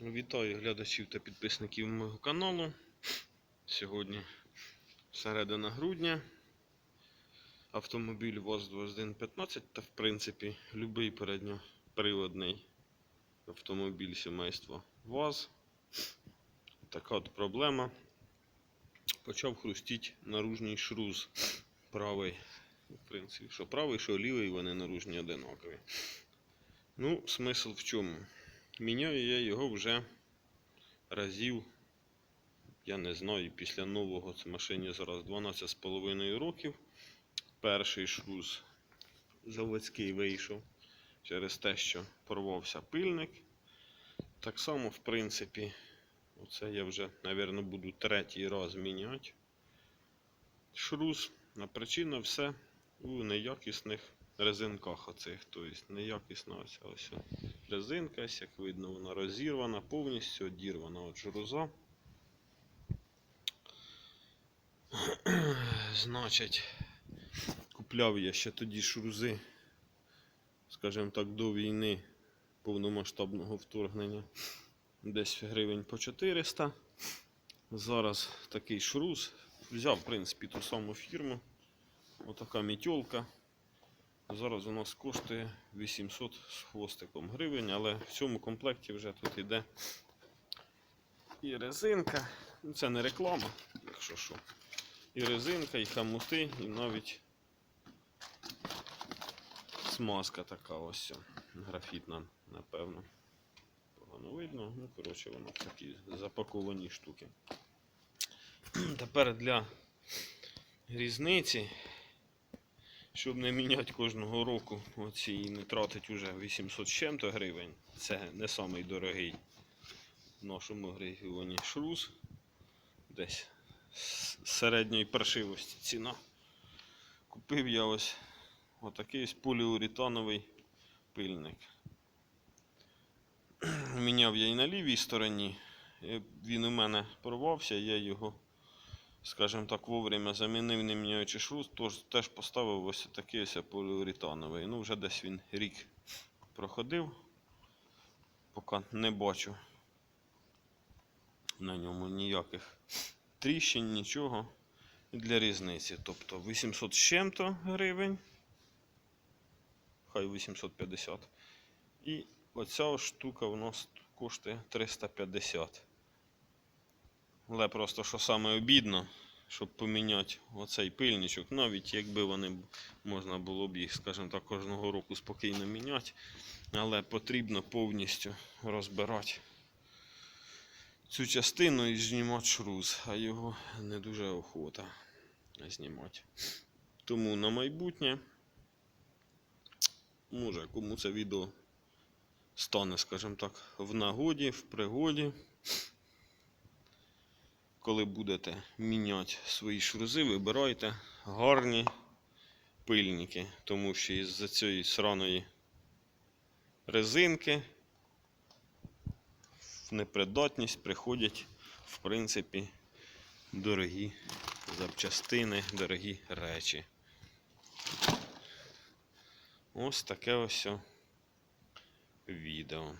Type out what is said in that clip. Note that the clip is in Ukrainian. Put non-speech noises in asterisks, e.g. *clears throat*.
Вітаю глядачів та підписників мого каналу. Сьогодні середина грудня. Автомобіль ВАЗ-2115 та, в принципі, будь-який передньоприводний автомобіль сімейства ВАЗ. Така от проблема. Почав хрустіти наружний шруз правий. В принципі, що правий, що лівий, вони наружні одинакові. Ну, смисл в чому? Міняю я його вже разів, я не знаю, після нового це машині зараз 12,5 років. Перший шруз заводський вийшов через те, що порвався пильник. Так само, в принципі, оце я вже, мабуть, буду третій раз міняти. Шруз. А причина все у неякісних резинках оцих. Тобто неякісна ось, ось резинка, ось, як видно, вона розірвана, повністю одірвана от шруза. *clears throat* Значить, купляв я ще тоді шрузи, скажімо так, до війни повномасштабного вторгнення. Десь гривень по 400. Зараз такий шруз. Взяв, в принципі, ту саму фірму. Отака мітьолка. Зараз у нас коштує 800 з хвостиком гривень, але в цьому комплекті вже тут йде і резинка. Ну, Це не реклама, якщо що. І резинка, і хамути, і навіть смазка така ось графітна, напевно. Погано видно. Ну, коротше, воно такі запаковані штуки. Тепер для різниці щоб не міняти кожного року оці і не тратить уже 800 з чим-то гривень. Це не самий дорогий в нашому регіоні шрус. Десь з середньої паршивості ціна. Купив я ось отакий ось поліуретановий пильник. Міняв я і на лівій стороні. Е, Він у мене порвався, я його скажімо так, вовремя замінив, не міняючи шрус, тож теж поставив ось такий ось поліуретановий. Ну, вже десь він рік проходив, поки не бачу на ньому ніяких тріщин, нічого для різниці. Тобто 800 з чим-то гривень, хай 850. І оця штука у нас коштує 350. Але просто що саме обідно, щоб поміняти оцей пильничок, навіть якби вони можна було б їх, скажімо так, кожного року спокійно міняти, але потрібно повністю розбирати цю частину і знімати шрuz, а його не дуже охота знімати. Тому на майбутнє, може, кому це відео стане, скажімо так, в нагоді, в пригоді коли будете міняти свої шрузи, вибирайте гарні пильники, тому що із-за цієї сраної резинки в непридатність приходять, в принципі, дорогі запчастини, дорогі речі. Ось таке ось відео.